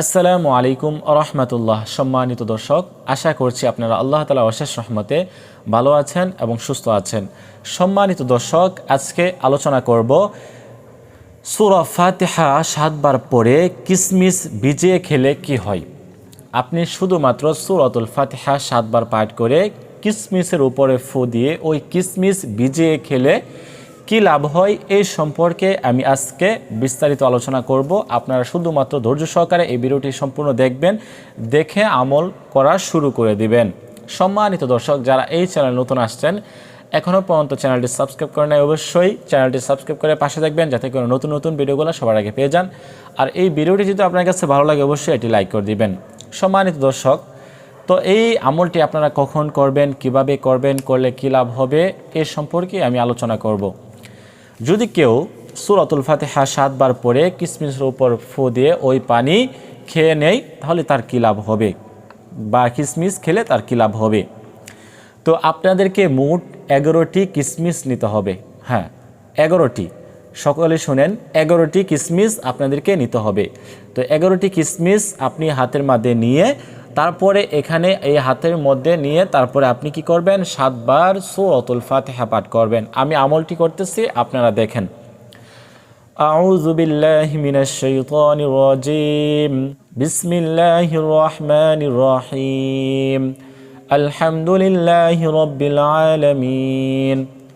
আসসালামু আলাইকুম রহমতুল্লাহ। সম্মানিত দর্শক, আশা করছি আপনারা আল্লাহ তালা অশেষ রহমতে ভালো আছেন এবং সুস্থ আছেন। সম্মানিত দর্শক, আজকে আলোচনা করব সুরা ফাতেহা সাতবার পরে কিসমিস ভিজিয়ে খেলে কি হয়। আপনি শুধুমাত্র সুরাতুল ফাতেহা সাতবার পাঠ করে কিসমিসের উপরে ফু দিয়ে ওই কিসমিস ভিজিয়ে খেলে কি লাভ হয় এই সম্পর্কে আমি আজকে বিস্তারিত আলোচনা করব। আপনারা শুধুমাত্র ধৈর্য সহকারে এই ভিডিওটি সম্পূর্ণ দেখবেন, দেখে আমল করা শুরু করে দিবেন। সম্মানিত দর্শক, যারা এই চ্যানেল নতুন আসছেন, এখনও পর্যন্ত চ্যানেলটি সাবস্ক্রাইব করে নেয় অবশ্যই চ্যানেলটি সাবস্ক্রাইব করে পাশে দেখবেন, যাতে করে নতুন নতুন ভিডিওগুলো সবার আগে পেয়ে যান। আর এই ভিডিওটি যদি আপনার কাছে ভালো লাগে, অবশ্যই এটি লাইক করে দিবেন। সম্মানিত দর্শক, তো এই আমলটি আপনারা কখন করবেন, কীভাবে করবেন, করলে কী লাভ হবে, এ সম্পর্কে আমি আলোচনা করব। যদি কেউ সুরাতুল ফাতেহা সাতবার পরে কিসমিসের উপর ফু দিয়ে ওই পানি খেয়ে নেয়, তাহলে তার কী লাভ হবে? বা কিসমিস খেলে তার কী লাভ হবে? তো আপনাদেরকে মোট এগারোটি কিসমিস নিতে হবে। হ্যাঁ এগারোটি। সকলে শোনেন, এগারোটি কিসমিস আপনাদেরকে নিতে হবে। তো এগারোটি কিসমিস আপনি হাতের মধ্যে নিয়ে তারপরে এখানে এই হাতের মধ্যে নিয়ে তারপরে আপনি কি করবেন সাতবার সুরতুল ফাতেহা পাঠ করবেন আমি আমলটি করতেছি আপনারা দেখেন أعوذ بالله من الشيطان الرجيم بسم الله الرحمن الرحيم الحمد لله رب العالمين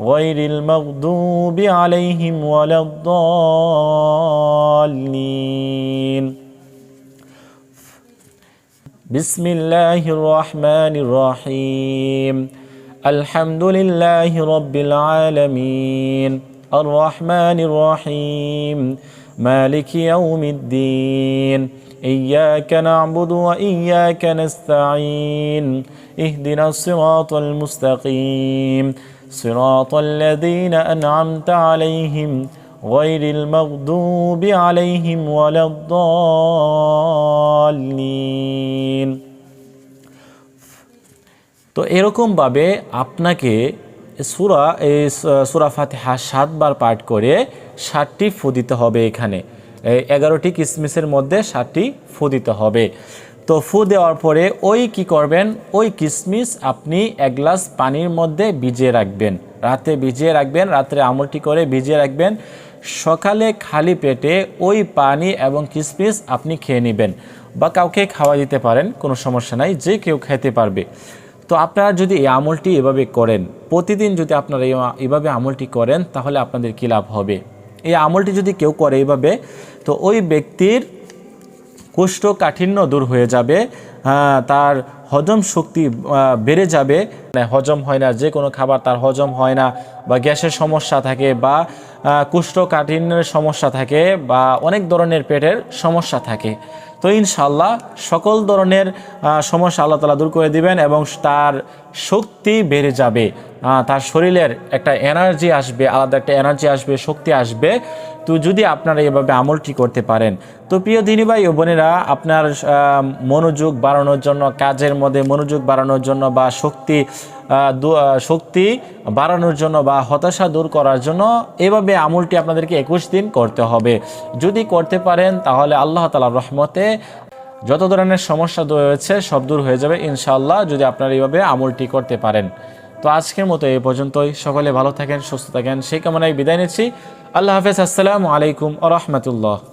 غير المغضوب عليهم ولا الضالين. بسم الله الرحمن الرحيم. الحمد لله رب العالمين. الرحمن الرحيم. مالك يوم الدين. إياك نعبد وإياك نستعين. اهدنا الصراط المستقيم. صراط الذين أنعمت عليهم غير المغضوب عليهم ولا الضالين তো এরকমভাবে আপনাকে সুরা এই সুরা ফাতেহা সাতবার পাঠ করে ষাটটি ফু দিতে হবে এখানে এই এগারোটি কিসমিসের মধ্যে ষাটটি ফু দিতে হবে তো ফু দেওয়ার পরে ওই কি করবেন? ওই কিসমিস আপনি এক গ্লাস পানির মধ্যে ভিজিয়ে রাখবেন। রাতে ভিজিয়ে রাখবেন, রাত্রে আমলটি করে ভিজিয়ে রাখবেন। সকালে খালি পেটে ওই পানি এবং কিসমিস আপনি খেয়ে নেবেন বা কাউকে খাওয়া দিতে পারেন, কোনো সমস্যা নাই, যে কেউ খেতে পারবে। তো আপনারা যদি এই আমলটি এভাবে করেন, প্রতিদিন যদি আপনারা এভাবে আমলটি করেন, তাহলে আপনাদের কী লাভ হবে? এই আমলটি যদি কেউ করে এইভাবে তো ওই ব্যক্তির কোষ্ঠকাঠিন্য দূর হয়ে যাবে তার হজম শক্তি বেড়ে যাবে। মানে হজম হয় না, যে কোনো খাবার তার হজম হয় না, বা গ্যাসের সমস্যা থাকে, বা কোষ্ঠকাঠিন্যের সমস্যা থাকে, বা অনেক ধরনের পেটের সমস্যা থাকে। তো ইনশাল্লাহ সকল ধরনের সমস্যা আল্লাহ তালা দূর করে দিবেন এবং তার শক্তি বেড়ে যাবে। তার শরীরের একটা এনার্জি আসবে, আলাদা একটা এনার্জি আসবে, শক্তি আসবে। তো যদি আপনারা এভাবে আমলটি করতে পারেন, তো প্রিয় দিনী ভাই ও বোনেরা, আপনার মনোযোগ বাড়ানোর জন্য, কাজের মধ্যে মনোযোগ বাড়ানোর জন্য বা শক্তি শক্তি বাড়ানোর জন্য বা হতাশা দূর করার জন্য এভাবে আমলটি আপনাদেরকে একুশ দিন করতে হবে। যদি করতে পারেন, তাহলে আল্লাহ তালার রহমতে যত ধরনের সমস্যা দূর হয়েছে সব দূর হয়ে যাবে ইনশাআল্লাহ, যদি আপনারা এইভাবে আমলটি করতে পারেন। তো আজকের মতো এই পর্যন্তই। সকলে ভালো থাকেন, সুস্থ থাকেন। সেই কামনায় বিদায় নিচ্ছি। আল্লাহ হাফেজ। আসসালামু আলাইকুম আ রহমতুল্লাহ।